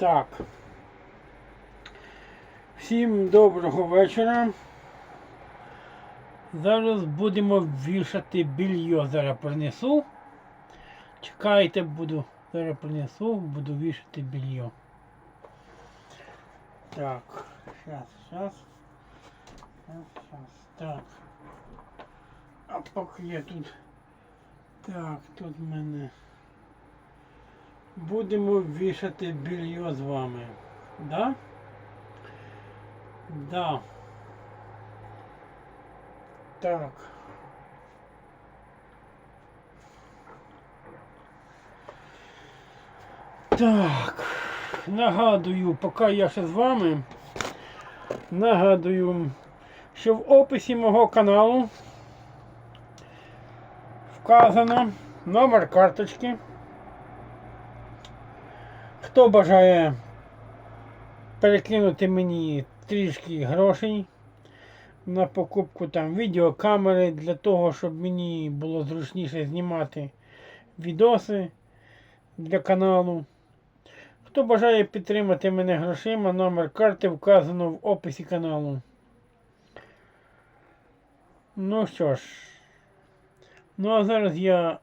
Так. Всім доброго вечора. Зараз будемо вішати більйо. Зараз принесу. Чекайте, буду. Зараз принесу, буду вішати більйо. Так, сейчас. Сейчас, сейчас. Так. А поки я тут. Так, тут в мене. Будемо вішати більйо з вами. Да? Да. Так. Так. Нагадую, поки я ще з вами. Нагадую, що в описі мого каналу вказано номер карточки. Хто бажає перекинути мені трішки грошей на покупку там відеокамери для того, щоб мені було зручніше знімати відоси для каналу. Хто бажає підтримати мене грошима, номер карти вказано в описі каналу. Ну що ж, ну а зараз я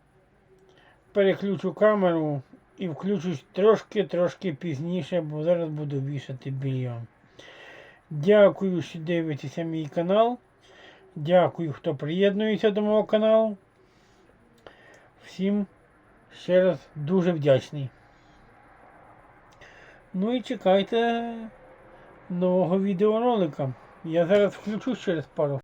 переключу камеру і включусь трошки-трошки пізніше, бо зараз буду вішати більйон. Дякую, що дивитеся мій канал. Дякую, хто приєднується до мого каналу. Всім ще раз дуже вдячний. Ну і чекайте нового відеоролика. Я зараз включу через пару